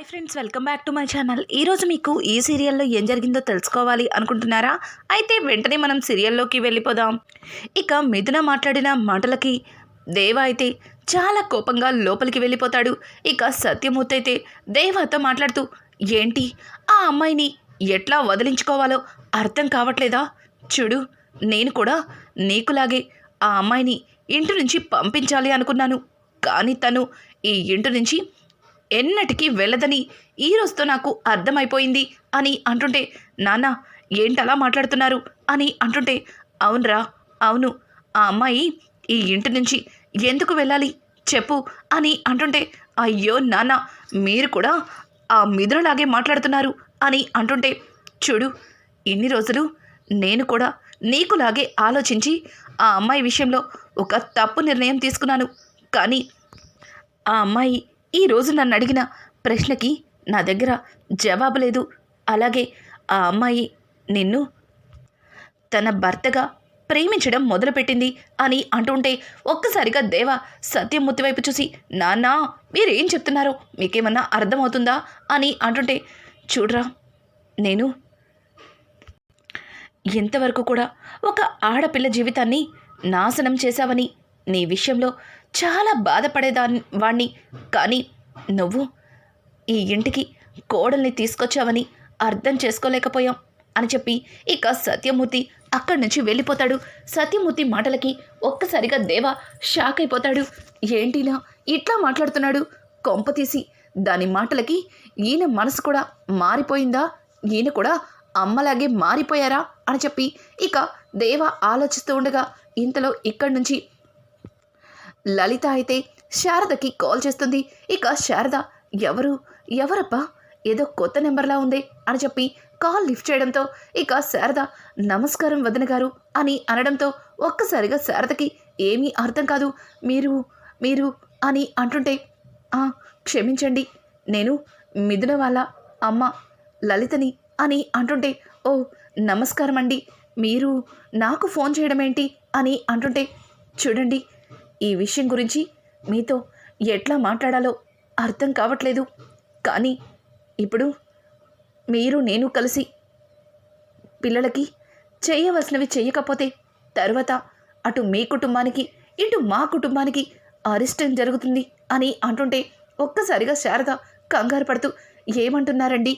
Hi friends welcome back to my channel. ఈరోజు మీకు ఈ సీరియల్లో ఏం జరిగిందో తెలుసుకోవాలి అనుకుంటున్నారా? అయితే వెంటనే మనం సీరియల్లోకి వెళ్ళిపోదాం. ఇక మిథున మాట్లాడిన మాటలకి దేవ అయితే చాలా కోపంగా లోపలికి వెళ్ళిపోతాడు. ఇక సత్యమూర్తి అయితే దేవతో మాట్లాడుతూ ఏంటి? ఆ అమ్మాయిని ఎట్లా వదిలించుకోవాలో అర్థం కావట్లేదా? చూడు నేను కూడా నీకులాగే ఆ అమ్మాయిని ఇంటి నుంచి పంపించాలి అనుకున్నాను. కానీ తను ఈ ఇంటి నుంచి ఎన్నటికీ వెళ్ళదని ఈ రోజుతో నాకు అర్థమైపోయింది అని అంటుంటే నాన్న ఏంటలా మాట్లాడుతున్నారు? అని అంటుంటే అవునరా అవును ఆ అమ్మాయి ఈ ఇంటి నుంచి ఎందుకు వెళ్ళాలి చెప్పు అని అంటుంటే అయ్యో నాన్న మీరు కూడా ఆ మిథునలాగే మాట్లాడుతున్నారు అని అంటుంటే చూడు ఇన్ని రోజులు నేను కూడా నీకులాగే ఆలోచించి ఆ అమ్మాయి విషయంలో ఒక తప్పు నిర్ణయం తీసుకున్నాను. కానీ ఆ అమ్మాయి ఈరోజు నన్ను అడిగిన ప్రశ్నకి నా దగ్గర జవాబు లేదు అలాగే ఆ అమ్మాయి నిన్ను తన భర్తగా ప్రేమించడం మొదలుపెట్టింది అని అంటుంటే ఒక్కసారిగా దేవ సత్యమూర్తి వైపు చూసి నాన్నా మీరేం చెప్తున్నారో? మీకేమన్నా అర్థమవుతుందా? అని అంటుంటే చూడరా నేను ఎంతవరకు కూడా ఒక ఆడపిల్ల జీవితాన్ని నాశనం చేశావని నీ విషయంలో చాలా బాధపడేదాన్ని వాణ్ణి. కానీ నువ్వు ఈ ఇంటికి కోడల్ని తీసుకొచ్చావని అర్థం చేసుకోలేకపోయాం అని చెప్పి ఇక సత్యమూర్తి అక్కడి నుంచి వెళ్ళిపోతాడు. సత్యమూర్తి మాటలకి ఒక్కసారిగా దేవ షాక్ అయిపోతాడు. ఏంటినా ఇట్లా మాట్లాడుతున్నాడు? కొంప తీసి. దాని మాటలకి ఈయన మనసు కూడా మారిపోయిందా? ఈయన కూడా అమ్మలాగే మారిపోయారా? అని చెప్పి ఇక దేవ ఆలోచిస్తూ ఉండగా ఇంతలో ఇక్కడి నుంచి లలిత అయితే శారదకి కాల్ చేస్తుంది. ఇక శారద ఎవరు? ఎవరబ్బా? ఏదో కొత్త నెంబర్లా ఉంది అని చెప్పి కాల్ లిఫ్ట్ చేయడంతో ఇక శారద నమస్కారం వదిన గారు అని అనడంతో ఒక్కసారిగా శారదకి ఏమీ అర్థం కాదు. మీరు మీరు అని అంటుంటే క్షమించండి. నేను మిథున వాళ్ళ అమ్మ లలితని అని అంటుంటే ఓ నమస్కారం అండి మీరు నాకు ఫోన్ చేయడం ఏంటి అని అంటుంటే చూడండి ఈ విషయం గురించి మీతో ఎట్లా మాట్లాడాలో అర్థం కావట్లేదు. కానీ ఇప్పుడు మీరు నేను కలిసి పిల్లలకి చేయవలసినవి చేయకపోతే తర్వాత అటు మీ కుటుంబానికి ఇటు మా కుటుంబానికి అరిష్టం జరుగుతుంది అని అంటుంటే ఒక్కసారిగా శారద కంగారు పడుతూ ఏమంటున్నారండి?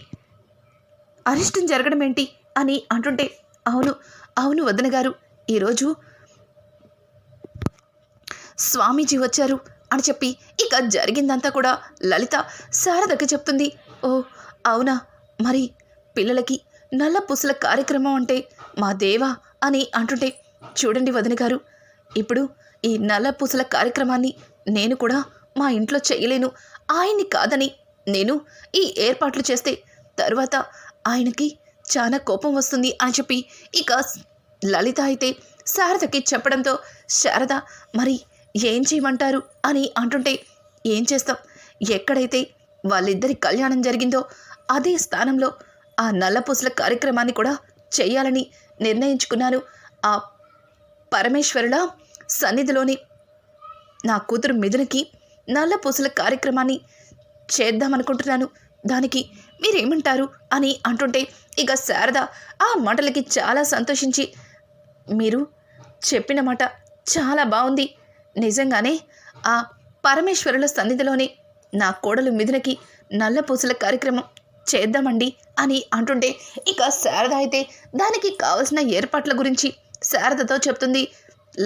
అరిష్టం జరగడం ఏంటి అని అంటుంటే అవును అవును వదన గారు ఈరోజు స్వామీజీ వచ్చారు అని చెప్పి ఇక జరిగిందంతా కూడా లలిత శారదకి చెప్తుంది. ఓ అవునా? మరి పిల్లలకి నల్ల పూసల కార్యక్రమం అంటే మా దేవా అని అంటుంటే చూడండి వదిన గారు ఇప్పుడు ఈ నల్ల పూసల కార్యక్రమాన్ని నేను కూడా మా ఇంట్లో చేయలేను ఆయన్ని కాదని నేను ఈ ఏర్పాట్లు చేస్తే తర్వాత ఆయనకి చాలా కోపం వస్తుంది అని చెప్పి ఇక లలిత అయితే శారదకి చెప్పడంతో శారద మరి ఏం చేయమంటారు? అని అంటుంటే ఏం చేస్తాం? ఎక్కడైతే వాళ్ళిద్దరి కళ్యాణం జరిగిందో అదే స్థానంలో ఆ నల్లపూసల కార్యక్రమాన్ని కూడా చేయాలని నిర్ణయించుకున్నాను. ఆ పరమేశ్వరుల సన్నిధిలోని నా కూతురు మిథునకి నల్లపూసల కార్యక్రమాన్ని చేద్దామనుకుంటున్నాను. దానికి మీరేమంటారు? అని అంటుంటే ఇక శారద ఆ మాటలకి చాలా సంతోషించి మీరు చెప్పిన మాట చాలా బాగుంది నిజంగానే? ఆ పరమేశ్వరుల సన్నిధిలోనే నా కోడలు మిథునకి నల్ల పూసల కార్యక్రమం చేద్దామండి అని అంటుంటే ఇక శారద అయితే దానికి కావలసిన ఏర్పాట్ల గురించి శారదతో చెప్తుంది.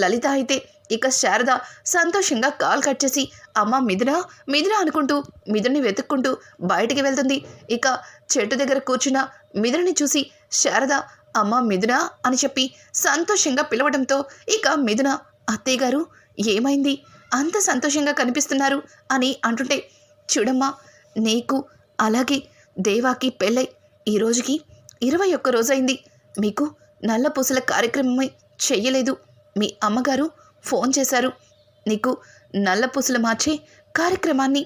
లలిత అయితే ఇక శారద సంతోషంగా కాల్ కట్ చేసి అమ్మ మిథున మిథున అనుకుంటూ మిథుని వెతుక్కుంటూ బయటికి వెళ్తుంది. ఇక చెట్టు దగ్గర కూర్చున్న మిథుని చూసి శారద అమ్మ మిథున అని చెప్పి సంతోషంగా పిలవడంతో ఇక మిథున అత్తయ్య గారు ఏమైంది? అంత సంతోషంగా కనిపిస్తున్నారు అని అంటుంటే చూడమ్మా నీకు అలాగే దేవాకి పెళ్ళై ఈ రోజుకి ఇరవై ఒక్క రోజైంది. మీకు నల్ల పూసల కార్యక్రమమే చెయ్యలేదు. మీ అమ్మగారు ఫోన్ చేశారు. నీకు నల్ల పూసలు మార్చే కార్యక్రమాన్ని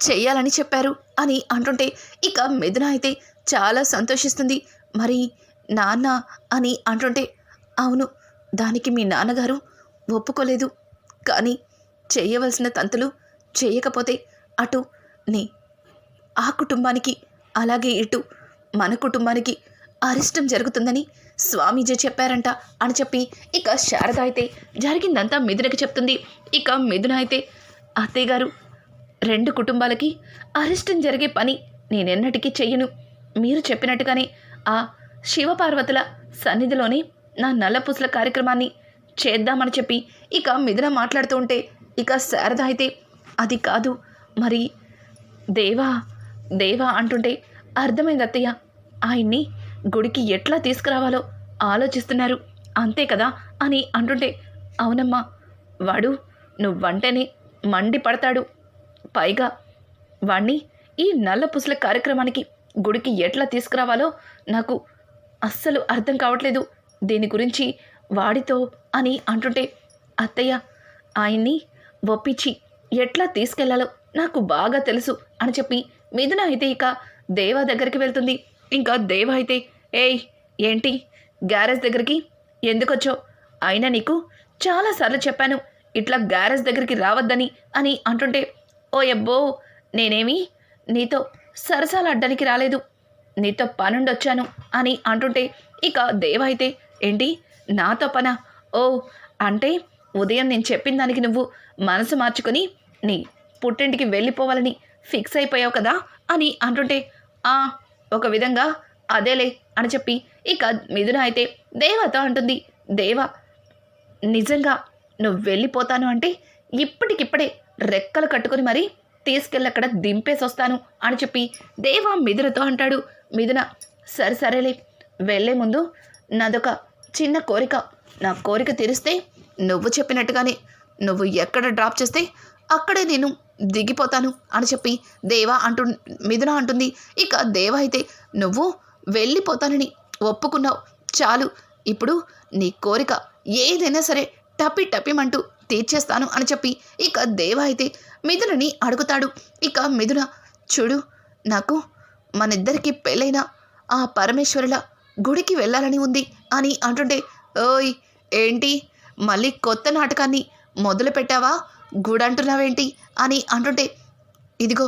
చెయ్యాలని చెప్పారు అని అంటుంటే ఇక మిథున అయితే చాలా సంతోషిస్తుంది. మరి నాన్న అని అంటుంటే అవును దానికి మీ నాన్నగారు ఒప్పుకోలేదు. కానీ చేయవలసిన తంతులు చేయకపోతే అటు నీ ఆ కుటుంబానికి అలాగే ఇటు మన కుటుంబానికి అరిష్టం జరుగుతుందని స్వామీజీ చెప్పారంట అని చెప్పి ఇక శారద అయితే జరిగిందంతా మిథునకి చెప్తుంది. ఇక మిథున అయితే అత్తయ్య గారు రెండు కుటుంబాలకి అరిష్టం జరిగే పని నేనెన్నటికీ చెయ్యను. మీరు చెప్పినట్టుగానే ఆ శివపార్వతుల సన్నిధిలోనే నా నల్లపూసల కార్యక్రమాన్ని చేద్దామని చెప్పి ఇక మిథున మాట్లాడుతూ ఉంటే ఇక శారద అయితే అది కాదు మరి దేవా దేవా అంటుంటే అర్థమైంది అత్తయ్య. ఆయన్ని గుడికి ఎట్లా తీసుకురావాలో ఆలోచిస్తున్నారు. అంతే కదా అని అంటుంటే అవునమ్మా వాడు నువ్వంటేనే మండి పడతాడు. పైగా వాణ్ణి ఈ నల్ల పుసల కార్యక్రమానికి గుడికి ఎట్లా తీసుకురావాలో నాకు అస్సలు అర్థం కావట్లేదు. దీని గురించి వాడితో అని అంటుంటే అత్తయ్య ఆయన్ని ఒప్పించి ఎట్లా తీసుకెళ్ళాలో నాకు బాగా తెలుసు అని చెప్పి మిథున అయితే ఇక దేవా దగ్గరికి వెళ్తుంది. ఇంకా దేవ అయితే ఏయ్ ఏంటి? గ్యారేజ్ దగ్గరికి ఎందుకొచ్చో అయినా నీకు చాలాసార్లు చెప్పాను ఇట్లా గ్యారేజ్ దగ్గరికి రావద్దని అని అంటుంటే ఓ ఎబ్బో నేనేమి నీతో సరసాలాడ్డానికి రాలేదు. నీతో పనుండొచ్చాను అని అంటుంటే ఇక దేవ అయితే ఏంటి? నాతో పనా ఓ అంటే ఉదయం నేను చెప్పిన దానికి నువ్వు మనసు మార్చుకొని నీ పుట్టింటికి వెళ్ళిపోవాలని ఫిక్స్ అయిపోయావు కదా అని అంటుంటే ఆ ఒక విధంగా అదేలే అని చెప్పి ఇక మిథున అయితే దేవతో అంటుంది. దేవ నిజంగా నువ్వు వెళ్ళిపోతాను అంటే ఇప్పటికిప్పుడే రెక్కలు కట్టుకుని మరీ తీసుకెళ్ళి అక్కడ దింపేసి వస్తాను అని చెప్పి దేవ మిథునతో అంటాడు. మిథున సరే సరేలే వెళ్ళే ముందు నాదొక చిన్న కోరిక. నా కోరిక తీరిస్తే నువ్వు చెప్పినట్టుగానే నువ్వు ఎక్కడ డ్రాప్ చేస్తే అక్కడే నేను దిగిపోతాను అని చెప్పి దేవా అంటు మిథున అంటుంది. ఇక దేవ అయితే నువ్వు వెళ్ళిపోతానని ఒప్పుకున్నావు. చాలు ఇప్పుడు నీ కోరిక ఏదైనా సరే టపి టపిమంటూ తీర్చేస్తాను అని చెప్పి ఇక దేవ అయితే మిథునని అడుగుతాడు. ఇక మిథున చూడు నాకు మనిద్దరికి పెళ్ళైన ఆ పరమేశ్వరుల గుడికి వెళ్ళాలని ఉంది అని అంటుంటే ఓయ్ ఏంటి? మళ్ళీ కొత్త నాటకాన్ని మొదలు పెట్టావా? గుడి అంటున్నావేంటి అని అంటుంటే ఇదిగో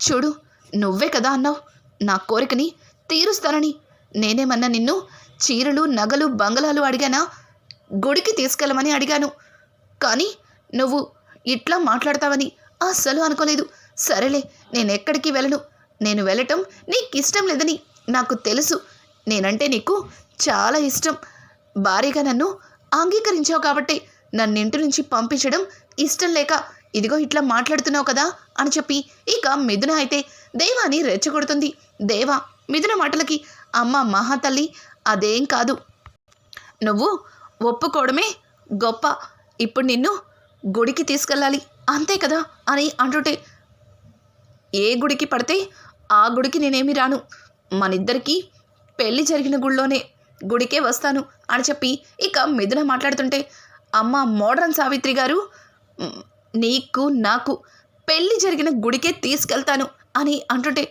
చూడు నువ్వే కదా అన్నావు. నా కోరికని తీరుస్తానని. నేనేమన్నా నిన్ను చీరలు నగలు బంగళాలు అడిగానా? గుడికి తీసుకెళ్ళమని అడిగాను. కానీ నువ్వు ఇట్లా మాట్లాడతావని అస్సలు అనుకోలేదు. సరేలే నేను ఎక్కడికి వెళ్ళను? నేను వెళ్ళటం నీకు ఇష్టం లేదని నాకు తెలుసు. నేనంటే నీకు చాలా ఇష్టం. భారీగా నన్ను అంగీకరించావు కాబట్టి నన్ను ఇంటి నుంచి పంపించడం ఇష్టం లేక ఇదిగో ఇట్లా మాట్లాడుతున్నావు కదా అని చెప్పి ఇక మిథున అయితే దేవాని రెచ్చగొడుతుంది. దేవా మిథున మాటలకి అమ్మ మహాతల్లి అదేం కాదు. నువ్వు ఒప్పుకోవడమే గొప్ప. ఇప్పుడు నిన్ను గుడికి తీసుకెళ్ళాలి. అంతే కదా అని అంటుంటే ఏ గుడికి పడితే ఆ గుడికి నేనేమి రాను. మనిద్దరికీ పెళ్ళి జరిగిన గుడిలోనే గుడికే వస్తాను అని చెప్పి ఇక మిథున మాట్లాడుతుంటే అమ్మ మోడ్రన్ సావిత్రి గారు నీకు నాకు పెళ్ళి జరిగిన గుడికే తీసుకెళ్తాను అని అంటుంటే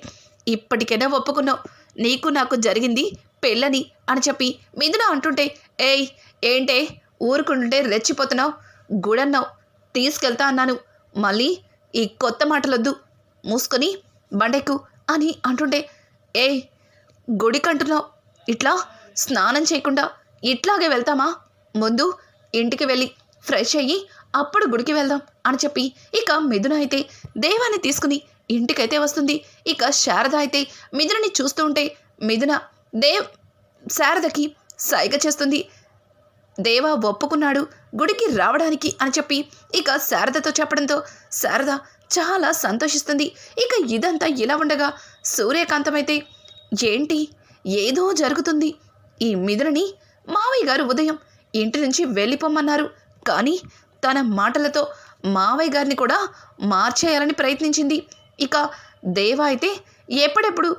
ఇప్పటికైనా ఒప్పుకున్నావు. నీకు నాకు జరిగింది పెళ్ళని అని చెప్పి మిథున అంటుంటే ఏయ్ ఏంటే? ఊరుకుంటుంటే రెచ్చిపోతున్నావు. గుడన్నావు. తీసుకెళ్తా అన్నాను. మళ్ళీ ఈ కొత్త మాటలొద్దు. మూసుకొని బండెక్కు అని అంటుంటే ఏయ్ గుడికంటున్నావు ఇట్లా స్నానం చేయకుండా ఇట్లాగే వెళ్తామా? ముందు ఇంటికి వెళ్ళి ఫ్రెష్ అయ్యి అప్పుడు గుడికి వెళ్దాం అని చెప్పి ఇక మిథున అయితే దేవాన్ని తీసుకుని ఇంటికైతే వస్తుంది. ఇక శారద అయితే మిథునని చూస్తూ ఉంటే మిథున దేవ్ శారదకి సైగ చేస్తుంది. దేవా ఒప్పుకున్నాడు గుడికి రావడానికి అని చెప్పి ఇక శారదతో చెప్పడంతో శారద చాలా సంతోషిస్తుంది. ఇక ఇదంతా ఇలా ఉండగా సూర్యకాంతమైతే ఏంటి? ఏదో జరుగుతుంది. ఈ మిథునని మావయ్య గారు ఉదయం ఇంటి నుంచి వెళ్ళిపోమన్నారు. కానీ తన మాటలతో మావయ్య గారిని కూడా మార్చేయాలని ప్రయత్నించింది. ఇక దేవ అయితే ఎప్పుడెప్పుడు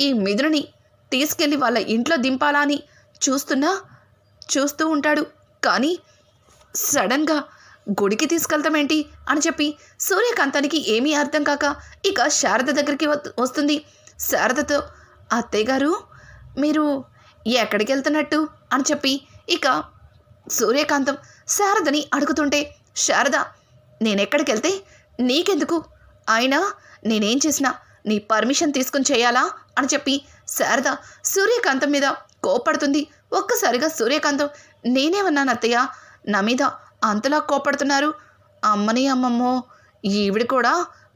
ఈ మిథునని తీసుకెళ్ళి వాళ్ళ ఇంట్లో దింపాలా అని చూస్తున్నా చూస్తూ ఉంటాడు. కానీ సడన్గా గుడికి తీసుకెళ్తామేంటి అని చెప్పి సూర్యకాంతానికి ఏమీ అర్థం కాక ఇక శారద దగ్గరికి వస్తుంది. శారదతో అత్తయ్య గారు మీరు ఎక్కడికి వెళ్తున్నట్టు అని చెప్పి ఇక సూర్యకాంతం శారదని అడుగుతుంటే శారద నేనెక్కడికి వెళ్తే నీకెందుకు? అయినా నేనేం చేసినా నీ పర్మిషన్ తీసుకుని చేయాలా? అని చెప్పి శారద సూర్యకాంతం మీద కోపడుతుంది ఒక్కసారిగా సూర్యకాంతం నేనేమన్నాను అత్తయ్య? నా మీద అంతలా కోపడుతున్నారు అమ్మని అమ్మమ్మో ఈవిడ కూడా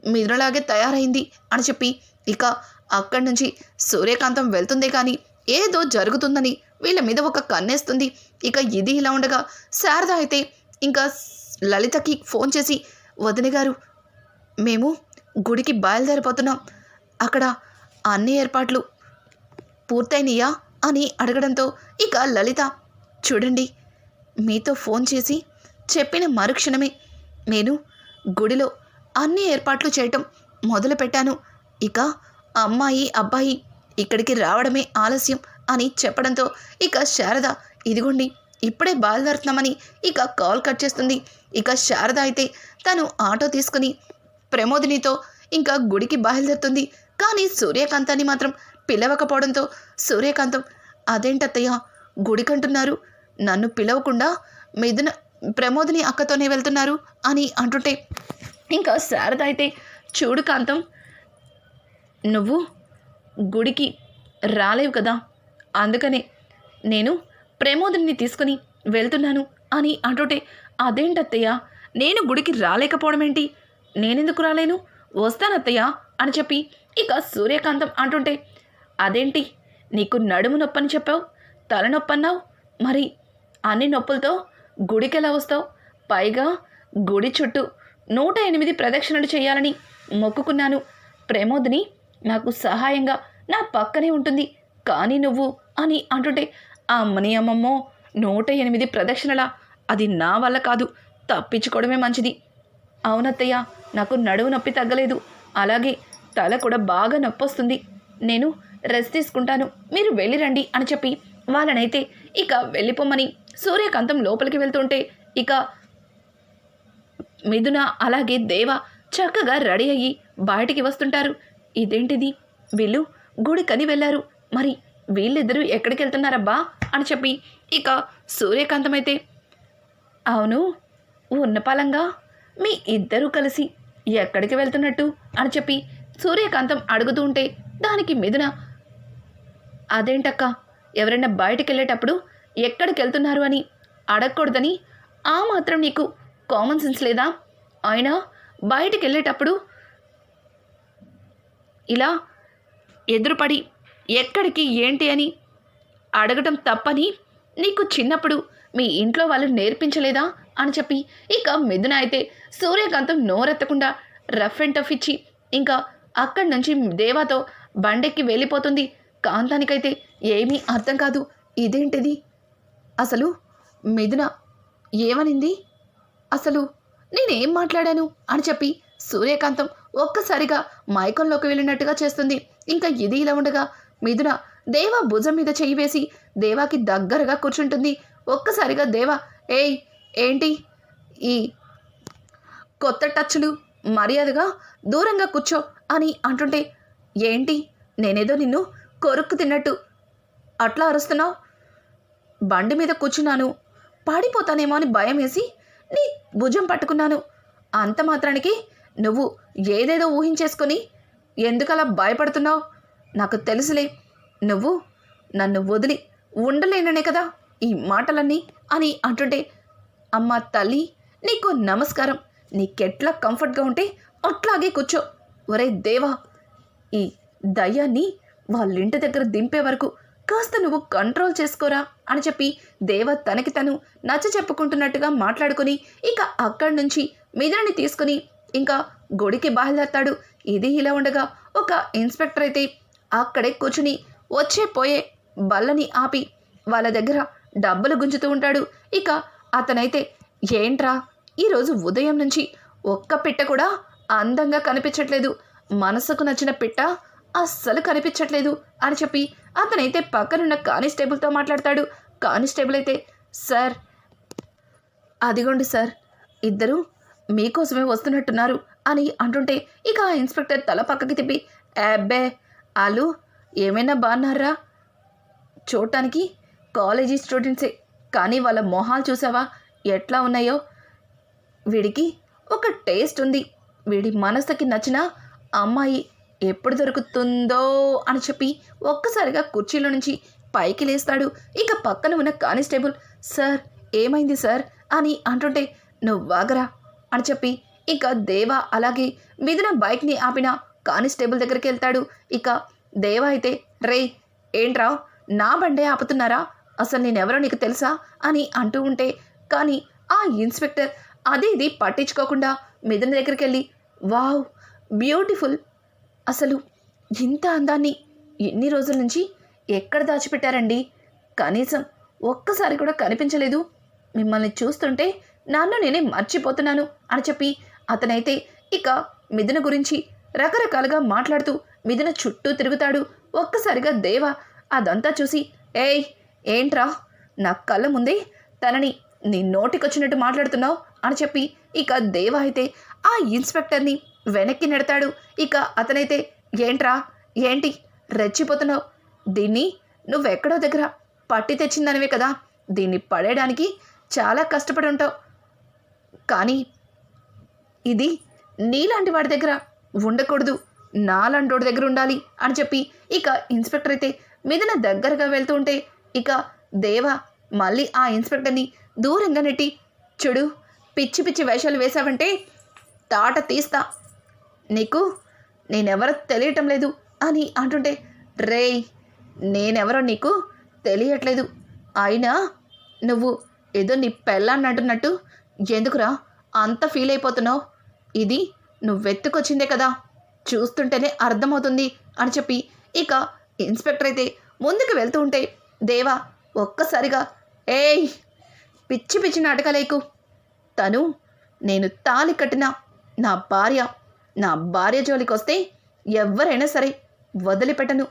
మీరలాగే తయారైంది అని చెప్పి ఇక అక్కడి నుంచి సూర్యకాంతం వెళ్తుందే కానీ ఏదో జరుగుతుందని వీళ్ళ మీద ఒక కన్నేస్తుంది. ఇక ఇది ఇలా ఉండగా శారద అయితే ఇంకా లలితకి ఫోన్ చేసి వదిన గారు మేము గుడికి బయలుదేరిపోతున్నాం. అక్కడ అన్ని ఏర్పాట్లు పూర్తయినయా? అని అడగడంతో ఇక లలిత చూడండి మీతో ఫోన్ చేసి చెప్పిన మరుక్షణమే నేను గుడిలో అన్ని ఏర్పాట్లు చేయటం మొదలుపెట్టాను. ఇక అమ్మాయి అబ్బాయి ఇక్కడికి రావడమే ఆలస్యం అని చెప్పడంతో ఇక శారద ఇదిగోండి ఇప్పుడే బయలుదేరుతున్నామని ఇక కాల్ కట్ చేస్తుంది. ఇక శారద అయితే తను ఆటో తీసుకుని ప్రమోదినితో ఇంకా గుడికి బయలుదేరుతుంది. కానీ సూర్యకాంతాన్ని మాత్రం పిలవకపోవడంతో సూర్యకాంతం అదేంటత్తయ్య గుడికంటున్నారు? నన్ను పిలవకుండా మిథున ప్రమోదిని అక్కతోనే వెళ్తున్నారు అని అంటుంటే ఇంకా శారద అయితే చూడు కాంతం నువ్వు గుడికి రాలేవు కదా. అందుకనే నేను ప్రమోదిని తీసుకుని వెళ్తున్నాను అని అంటుంటే అదేంటత్తయ్య నేను గుడికి రాలేకపోవడం ఏంటి? నేనెందుకు రాలేను? వస్తానత్తయ్య అని చెప్పి ఇక సూర్యకాంతం అంటుంటే అదేంటి? నీకు నడుము నొప్పని చెప్పావు? తలనొప్పి అన్నావు మరి అన్ని నొప్పులతో గుడికి ఎలా వస్తావు? పైగా గుడి చుట్టూ నూట ఎనిమిది ప్రదక్షిణలు చేయాలని మొక్కుకున్నాను. ప్రమోదిని నాకు సహాయంగా నా పక్కనే ఉంటుంది. కానీ నువ్వు అని అంటుంటే అమ్మని అమ్మమ్మో నూట ఎనిమిది ప్రదక్షిణల? అది నా వల్ల కాదు. తప్పించుకోవడమే మంచిది. అవునత్తయ్య నాకు నడువు నొప్పి తగ్గలేదు. అలాగే తల కూడా బాగా నొప్పి వస్తుంది నేను రెస్ట్ తీసుకుంటాను. మీరు వెళ్ళిరండి అని చెప్పి వాళ్ళనైతే ఇక వెళ్ళిపోమని సూర్యకాంతం లోపలికి వెళ్తుంటే ఇక మిథున అలాగే దేవ చక్కగా రెడీ అయ్యి బయటికి వస్తుంటారు. ఇదేంటిది? వీళ్ళు గుడికని వెళ్ళారు. మరి వీళ్ళిద్దరూ ఎక్కడికి వెళ్తున్నారబ్బా? అని చెప్పి ఇక సూర్యకాంతమైతే అవును ఉన్నపాలంగా మీ ఇద్దరూ కలిసి ఎక్కడికి వెళ్తున్నట్టు? అని చెప్పి సూర్యకాంతం అడుగుతూ ఉంటే దానికి మిథున అదేంటక్క? ఎవరైనా బయటికి వెళ్ళేటప్పుడు ఎక్కడికి వెళ్తున్నారు అని అడగకూడదని ఆ మాత్రం నీకు కామన్ సెన్స్ లేదా? ఆయన బయటికి వెళ్ళేటప్పుడు ఇలా ఎదురుపడి ఎక్కడికి ఏంటి అని అడగటం తప్పని నీకు చిన్నప్పుడు మీ ఇంట్లో వాళ్ళు నేర్పించలేదా? అని చెప్పి ఇక మిథున అయితే సూర్యకాంతం నోరెత్తకుండా రఫ్ అండ్ టఫ్ ఇచ్చి ఇంకా అక్కడి నుంచి దేవాతో బండెక్కి వెళ్ళిపోతుంది. కాంతానికైతే ఏమీ అర్థం కాదు. ఇదేంటిది? అసలు మిథున ఏమనింది? అసలు నేనేం మాట్లాడాను? అని చెప్పి సూర్యకాంతం ఒక్కసారిగా మైకంలోకి వెళ్ళినట్టుగా చేస్తుంది. ఇంకా ఇది ఇలా ఉండగా మిథున దేవ భుజం మీద చేయి వేసి దేవాకి దగ్గరగా కూర్చుంటుంది. ఒక్కసారిగా దేవ ఏయ్ ఏంటి? ఈ కొత్త టచ్లు మర్యాదగా దూరంగా కూర్చో అని అంటుంటే ఏంటి? నేనేదో నిన్ను కొరుక్కు తిన్నట్టు అట్లా అరుస్తున్నావు? బండి మీద కూర్చున్నాను. పాడిపోతానేమో అని భయం వేసి నీ భుజం పట్టుకున్నాను. అంత మాత్రానికి నువ్వు ఏదేదో ఊహించేసుకొని ఎందుకలా భయపడుతున్నావు? నాకు తెలుసులే. నువ్వు నన్ను వదిలి ఉండలేననే కదా ఈ మాటలన్నీ అని అంటుంటే అమ్మ తల్లి నీకు నమస్కారం. నీకెట్లా కంఫర్ట్గా ఉంటే అట్లాగే కూర్చో. ఒరే దేవా ఈ దయ్యాన్ని వాళ్ళింటి దగ్గర దింపే వరకు కాస్త నువ్వు కంట్రోల్ చేసుకోరా అని చెప్పి దేవ తనకి తను నచ్చ చెప్పుకుంటున్నట్టుగా మాట్లాడుకుని ఇక అక్కడి నుంచి మిథునని తీసుకుని ఇంకా గుడికి బయలుదేరతాడు. ఇది ఇలా ఉండగా ఒక ఇన్స్పెక్టర్ అయితే అక్కడే కూర్చుని వచ్చే పోయే బల్లని ఆపి వాళ్ళ దగ్గర డబ్బులు గుంజుతూ ఉంటాడు. ఇక అతనైతే ఏంట్రా? ఈరోజు ఉదయం నుంచి ఒక్క పిట్ట కూడా అందంగా కనిపించట్లేదు. మనసుకు నచ్చిన పిట్ట అస్సలు కనిపించట్లేదు అని చెప్పి అతనైతే పక్కనున్న కానిస్టేబుల్తో మాట్లాడతాడు. కానిస్టేబుల్ అయితే సార్ అదిగోండి సార్ ఇద్దరు మీకోసమే వస్తున్నట్టున్నారు అని అంటుంటే ఇక ఆ ఇన్స్పెక్టర్ తల పక్కకి తిప్పి అబ్బే వాళ్ళు ఏమైనా బాగున్నారా? చూడటానికి కాలేజీ స్టూడెంట్సే కానీ వాళ్ళ మొహాలు చూసావా? ఎట్లా ఉన్నాయో? వీడికి ఒక టేస్ట్ ఉంది. వీడి మనసుకి నచ్చిన అమ్మాయి ఎప్పుడు దొరుకుతుందో అని చెప్పి ఒక్కసారిగా కుర్చీలో నుంచి పైకి లేస్తాడు. ఇక పక్కన ఉన్న కానిస్టేబుల్ సార్ ఏమైంది సార్? అని అంటుంటే నువ్వాగరా అని చెప్పి ఇక దేవ అలాగే మిథున బైక్ని ఆపిన కానిస్టేబుల్ దగ్గరికి వెళ్తాడు. ఇక దేవ అయితే రే ఏంట్రా? నా బండే ఆపుతున్నారా? అసలు నేనెవరో నీకు తెలుసా? అని అంటూ ఉంటే కానీ ఆ ఇన్స్పెక్టర్ అది ఇది పట్టించుకోకుండా మిథున దగ్గరికి వెళ్ళి వావ్ బ్యూటిఫుల్ అసలు ఇంత అందాన్ని ఎన్ని రోజుల నుంచి ఎక్కడ దాచిపెట్టారండి? కనీసం ఒక్కసారి కూడా కనిపించలేదు. మిమ్మల్ని చూస్తుంటే నన్ను నేనే మర్చిపోతున్నాను అని చెప్పి అతనైతే ఇక మిథున గురించి రకరకాలుగా మాట్లాడుతూ మిథున చుట్టూ తిరుగుతాడు. ఒక్కసారిగా దేవ అదంతా చూసి ఏయ్ ఏంట్రా? నా కళ్ళ ముందే తనని నీ నోటికొచ్చినట్టు మాట్లాడుతున్నావు? అని చెప్పి ఇక దేవ అయితే ఆ ఇన్స్పెక్టర్ని వెనక్కి నెడతాడు. ఇక అతనైతే ఏంట్రా? ఏంటి? రెచ్చిపోతున్నావు? దీన్ని నువ్వెక్కడో దగ్గర పట్టి తెచ్చిందనివే కదా? దీన్ని పడేయడానికి చాలా కష్టపడి ఉంటావు. కానీ ఇది నీలాంటి వాడి దగ్గర ఉండకూడదు. నాలాంటోడి దగ్గర ఉండాలి అని చెప్పి ఇక ఇన్స్పెక్టర్ అయితే మిథున దగ్గరగా వెళ్తూ ఉంటే ఇక దేవ మళ్ళీ ఆ ఇన్స్పెక్టర్ని దూరంగా నెట్టి చూడు పిచ్చి పిచ్చి వేషాలు వేశావంటే తాట తీస్తా. నీకు? నేనెవరో తెలియటం లేదు అని అంటుంటే రేయ్ నేనెవరో నీకు తెలియట్లేదు. అయినా నువ్వు ఏదో నీ పెళ్ళాన్ని అంటున్నట్టు ఎందుకురా అంత ఫీల్ అయిపోతున్నావు? ఇది నువ్వెత్తుకొచ్చిందే కదా. చూస్తుంటేనే అర్థమవుతుంది అని చెప్పి ఇక ఇన్స్పెక్టర్ అయితే ముందుకు వెళ్తూ ఉంటే దేవా ఒక్కసారిగా ఏయ్ పిచ్చి పిచ్చి నాటకాలేకు. తను నేను తాలి కట్టిన నా భార్య నా భార్య జోలికి వస్తే ఎవరైనా సరే వదిలిపెట్టను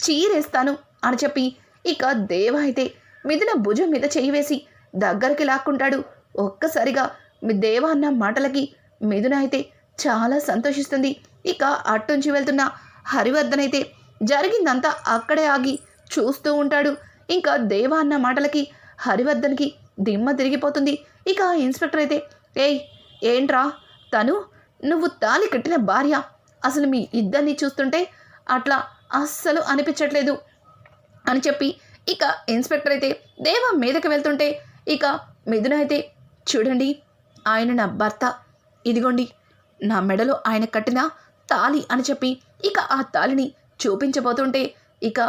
చీరేస్తాను అని చెప్పి ఇక దేవ అయితే మిథున భుజం మీద చేయి వేసి దగ్గరికి లాక్కుంటాడు. ఒక్కసారిగా మీ దేవ అన్న మాటలకి మిథున అయితే చాలా సంతోషిస్తుంది. ఇక అట్టుంచి వెళ్తున్న హరివర్ధన్ అయితే జరిగిందంతా అక్కడే ఆగి చూస్తూ ఉంటాడు. ఇంకా దేవ అన్న మాటలకి హరివర్ధన్కి దిమ్మ తిరిగిపోతుంది. ఇక ఇన్స్పెక్టర్ అయితే ఏయ్ ఏంట్రా? తను నువ్వు తాలి కట్టిన భార్య. అసలు మీ ఇద్దరిని చూస్తుంటే అట్లా అస్సలు అనిపించట్లేదు అని చెప్పి ఇక ఇన్స్పెక్టర్ అయితే దేవ మీదకి వెళ్తుంటే ఇక మిథున అయితే చూడండి ఆయన నా భర్త. ఇదిగోండి నా మెడలో ఆయన కట్టిన తాలి అని చెప్పి ఇక ఆ తాలిని చూపించబోతుంటే ఇక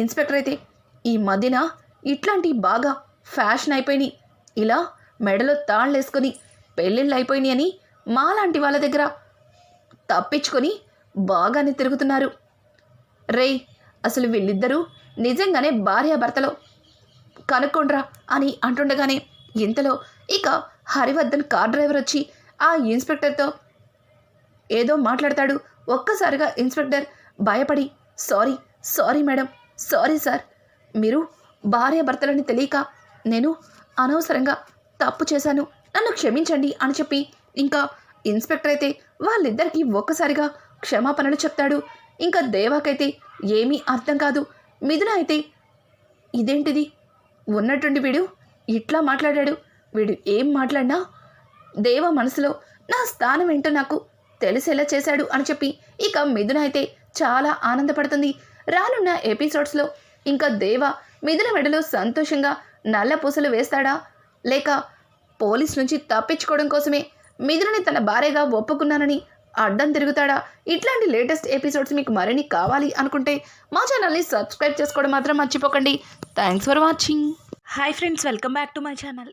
ఇన్స్పెక్టర్ అయితే ఈ మధ్యన ఇట్లాంటి బాగా ఫ్యాషన్ అయిపోయినాయి. ఇలా మెడలో తాళ్ళు వేసుకొని పెళ్ళిళ్ళు అయిపోయినాయి అని మాలాంటి వాళ్ళ దగ్గర తప్పించుకొని బాగానే తిరుగుతున్నారు. రేయ్ అసలు వీళ్ళిద్దరూ నిజంగానే భార్యాభర్తలో కనుక్కోండ్రా అని అంటుండగానే ఇంతలో ఇక హరివర్ధన్ కార్ డ్రైవర్ వచ్చి ఆ ఇన్స్పెక్టర్తో ఏదో మాట్లాడతాడు. ఒక్కసారిగా ఇన్స్పెక్టర్ భయపడి sorry sorry madam sorry sir. మీరు భార్యాభర్తలని తెలియక నేను అనవసరంగా తప్పు చేశాను. నన్ను క్షమించండి అని చెప్పి ఇంకా ఇన్స్పెక్టర్ అయితే వాళ్ళిద్దరికీ ఒక్కసారిగా క్షమాపణలు చెప్తాడు. ఇంకా దేవాకైతే ఏమీ అర్థం కాదు. మిథున అయితే ఇదేంటిది? ఉన్నట్టుండి వీడు ఇట్లా మాట్లాడాడు. వీడు ఏం మాట్లాడినా దేవ మనసులో నా స్థానం ఏంటో నాకు తెలిసేలా చేశాడు అని చెప్పి ఇక మిథున అయితే చాలా ఆనందపడుతుంది. రానున్న ఎపిసోడ్స్లో ఇంకా దేవ మిథున మెడలో సంతోషంగా నల్ల పూసలు వేస్తాడా? లేక పోలీస్ నుంచి తప్పించుకోవడం కోసమే మిథునని తన భార్యగా ఒప్పుకున్నానని అడ్డం తిరుగుతాడా? ఇట్లాంటి లేటెస్ట్ ఎపిసోడ్స్ మీకు మరిన్ని కావాలి అనుకుంటే మా ఛానల్ని సబ్స్క్రైబ్ చేసుకోవడం మాత్రం మర్చిపోకండి. Thanks for watching. Hi friends welcome back to my channel